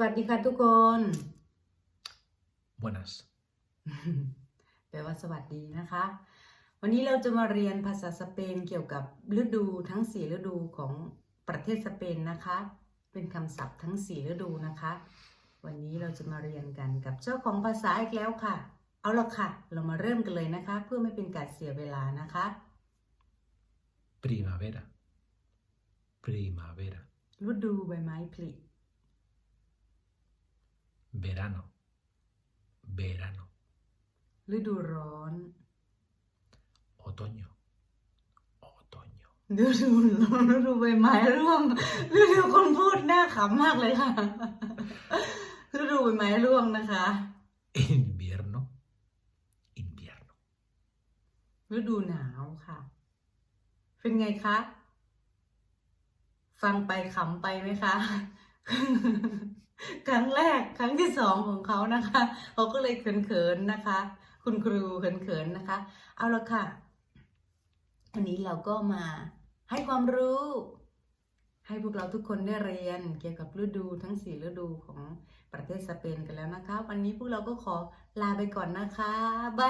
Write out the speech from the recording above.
วัสดีค่ะทุกคน Buenas. แปลว่าสวัสดีนะคะ วันนี้เราจะมาเรียนภาษาสเปนเกี่ยวกับฤดูทั้ง4ฤดูของประเทศสเปนนะคะ เป็นคำศัพท์ทั้ง4ฤดูนะคะ วันนี้เราจะมาเรียนกันกับเจ้าของภาษาอีกแล้วค่ะ เอาละค่ะ เรามาเริ่มกันเลยนะคะ เพื่อไม่เป็นการเสียเวลานะคะ Primavera. Primavera. ฤดูใบไม้ผลิ Verano. Verano. ฤดูร้อน Otoño. Otoño. ฤดูร้อนฤดูใบไม้ร่วงฤดูคนพูดน่าขำมากเลยค่ะฤดูใบไม้ร่วงนะคะ Invierno. Invierno. ฤดูหนาวค่ะ เป็นไงคะ ฟังไปขำไปไหมคะ ครั้งแรกครั้งที่สองของเขานะคะเขาก็เลยเขินๆนะคะ คุณครูเขินๆนะคะ เอาละค่ะอันนี้เราก็มาให้ความรู้ ให้พวกเราทุกคนได้เรียนเกี่ยวกับฤดูทั้งสี่ฤดูของประเทศสเปนกันแล้วนะคะ วันนี้พวกเราก็ขอลาไปก่อนนะคะบาย